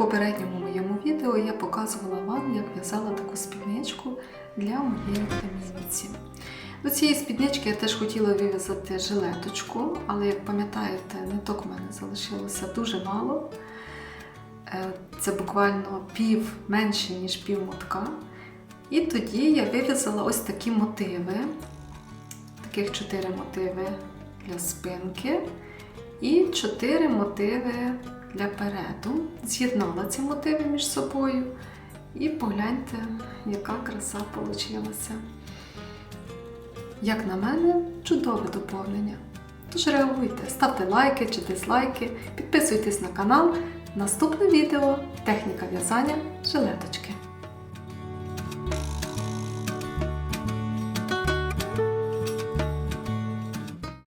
попередньому моєму відео я показувала вам, як в'язала таку спідничку для моєї племінниці. До цієї спіднички я теж хотіла вив'язати жилеточку, але як пам'ятаєте, ниток у мене залишилося дуже мало. Е, Це буквально пів менше, ніж пів мотка. І тоді я вив'язала ось такі мотиви. Таких чотири мотиви для спинки і чотири мотиви для переду. З'єднала ці мотиви між собою. І погляньте, яка краса вийшла. Як на мене, чудове доповнення. Тож реагуйте, ставте лайки чи дизлайки, підписуйтесь на канал. Наступне відео техніка в'язання жилеточки.